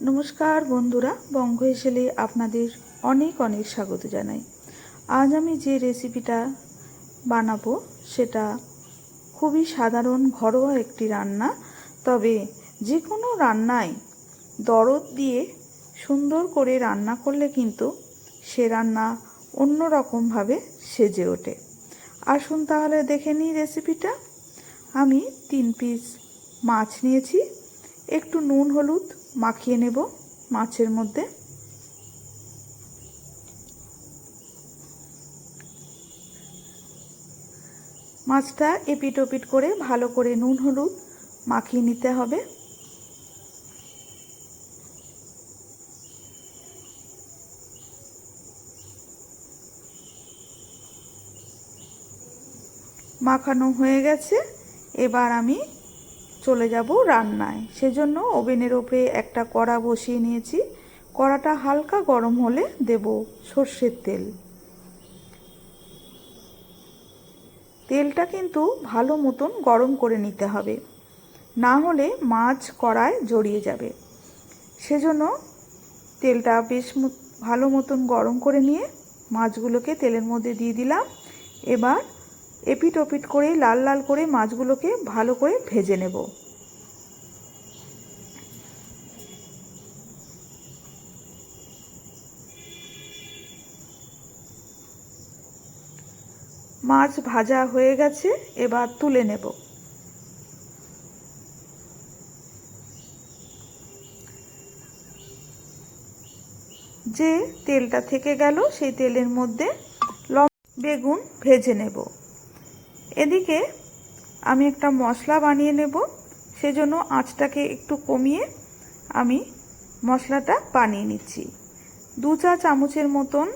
নমস্কার বন্ধুরা, বঙ্গ হেসেলে আপনাদের অনেক অনেক স্বাগত জানাই। আজ আমি যে রেসিপিটা বানাবো, সেটা খুবই সাধারণ ঘরোয়া একটি রান্না, তবে যে কোনো রান্নায় দরদ দিয়ে সুন্দর করে রান্না করলে কিন্তু সে রান্না অন্য রকমভাবে সেজে ওঠে। আসুন তাহলে দেখে নিই রেসিপিটা। আমি তিন পিস মাছ নিয়েছি, একটু নুন, হলুদ মাখিয়ে নেব মাছের মধ্যে। মাছটা এপিট ওপিট করে ভালো করে নুন, হলুদ মাখিয়ে নিতে হবে। মাখানো হয়ে গেছে। এবার আমি চলে যাব রান্নায়। সেজন্য ওভেনের ওপরে একটা কড়া বসিয়ে নিয়েছি। কড়াটা হালকা গরম হলে দেব সর্ষের তেল। তেলটা কিন্তু ভালো মতন গরম করে নিতে হবে। না হলে মাছ কড়ায় জড়িয়ে যাবে। সেজন্য তেলটা বেশ ভালো মতন গরম করে নিয়ে মাছগুলোকে তেলের মধ্যে দিয়ে দিলাম। এবার এপিট ওপিট করে, লাল লাল করে মাছগুলোকে ভালো করে ভেজে নেব। মাছ ভাজা হয়ে গেছে, এবার তুলে নেব। যে তেলটা থেকে গেল, সেই তেলের মধ্যে বেগুন ভেজে নেব। এদিকে আমি একটা মশলা বানিয়ে নেব, সেজন্য আঁচটাকে একটু কমিয়ে আমি মশলাটা বানিয়ে নিচ্ছি। দু চা চামচের মতন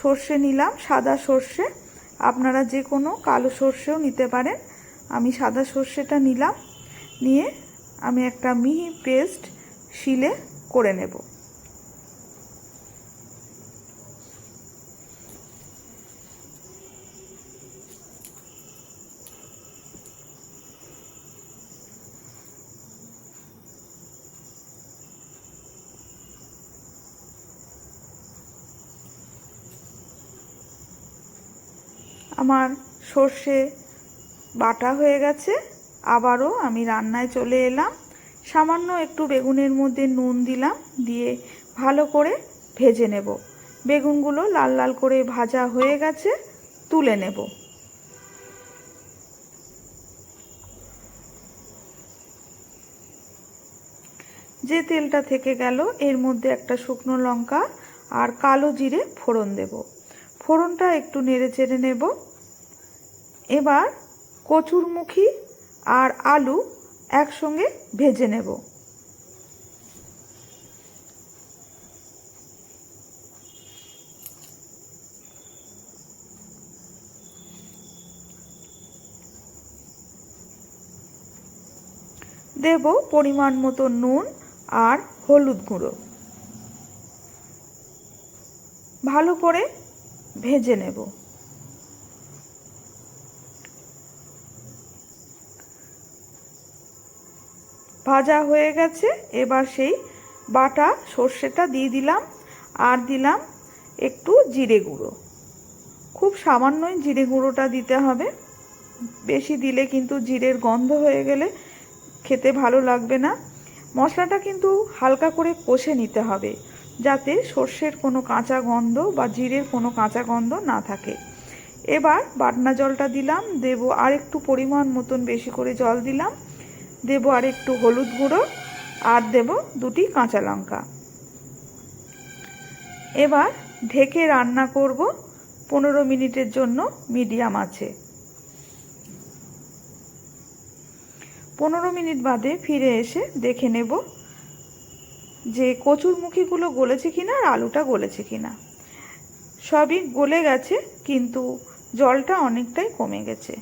সর্ষে নিলাম, সাদা সর্ষে। আপনারা যে কোনো কালো সর্ষেও নিতে পারেন। আমি সাদা সর্ষেটা নিলাম, নিয়ে আমি একটা মিহি পেস্ট শিলে করে নেব। আমার সর্ষে বাটা হয়ে গেছে। আবারও আমি রান্নায় চলে এলাম। সামান্য একটু বেগুনের মধ্যে নুন দিলাম, দিয়ে ভালো করে ভেজে নেব। বেগুনগুলো লাল লাল করে ভাজা হয়ে গেছে, তুলে নেব। যে তেলটা থেকে গেল, এর মধ্যে একটা শুকনো লঙ্কা আর কালো জিরে ফোড়ন দেব। ফোড়নটা একটু নেড়ে চেড়ে নেব। এবার কচুরমুখী আর আলু একসঙ্গে ভেজে নেব। দেব পরিমাণ মতো নুন আর হলুদ গুঁড়ো। ভালো করে ভেজে নেব। ভাজা হয়ে গেছে। এবার সেই বাটা সর্ষেটা দিয়ে দিলাম আর দিলাম একটু জিরে গুঁড়ো। খুব সামান্যই জিরে গুঁড়োটা দিতে হবে। বেশি দিলে কিন্তু জিরের গন্ধ হয়ে গেলে খেতে ভালো লাগবে না। মশলাটা কিন্তু হালকা করে কষে নিতে হবে যাতে সর্ষের কোনো কাঁচা গন্ধ বা জিরের কোনো কাঁচা গন্ধ না থাকে। এবার বাটনা জলটা দিলাম, দেব আর একটু পরিমাণ মতন বেশি করে জল দিলাম। দেব আর একটু হলুদ গুঁড়ো আর দেব দুটি কাঁচা লঙ্কা। এবার ঢেকে রান্না করব পনেরো মিনিটের জন্য মিডিয়াম আছে। পনেরো মিনিট বাদে ফিরে এসে দেখে নেব যে কচুরমুখীগুলো গলেছে কিনা আর আলুটা গলেছে কিনা। সবই গলে গেছে, কিন্তু জলটা অনেকটাই কমে গেছে।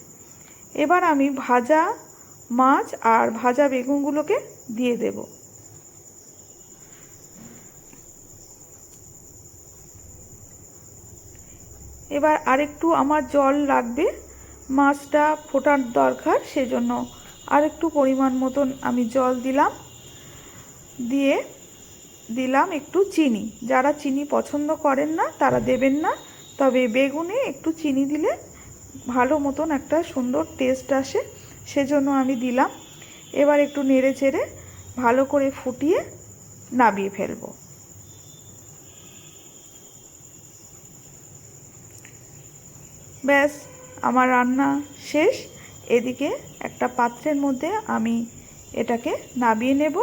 এবার আমি ভাজা মাছ আর ভাজা বেগুনগুলোকে দিয়ে দেব। এবার আরেকটু আমার জল লাগবে, মাছটা ফোটার দরকার, সেজন্য আরেকটু পরিমাণ মতন আমি জল দিলাম। দিয়ে দিলাম একটু চিনি। যারা চিনি পছন্দ করেন না, তারা দেবেন না। তবে বেগুনে একটু চিনি দিলে ভালো মতন একটা সুন্দর টেস্ট আসে। সেজন্য আমি দিলাম। এবার একটু নেড়ে চেড়ে ভালো করে ফুটিয়ে নাবিয়ে ফেলব। ব্যাস, আমার রান্না শেষ। এদিকে একটা পাত্রের মধ্যে আমি এটাকে নাবিয়ে নেব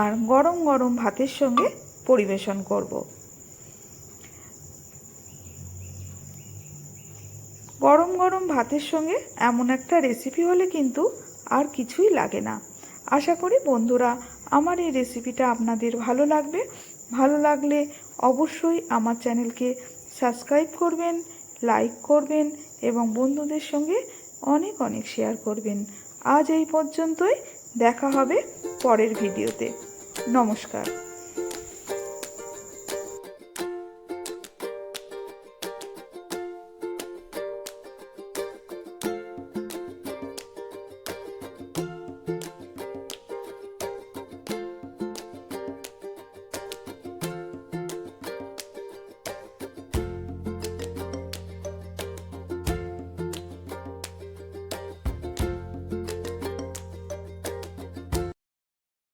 আর গরম গরম ভাতের সঙ্গে পরিবেশন করব। গরম গরম ভাতের সঙ্গে এমন একটা রেসিপি হলে কিন্তু আর কিছুই লাগে না। আশা করি বন্ধুরা, আমার এই রেসিপিটা আপনাদের ভালো লাগবে। ভালো লাগলে অবশ্যই আমার চ্যানেলকে সাবস্ক্রাইব করবেন লাইক করবেন এবং বন্ধুদের সঙ্গে অনেক অনেক শেয়ার করবেন। আজ এই পর্যন্তই, দেখা হবে পরের ভিডিওতে নমস্কার।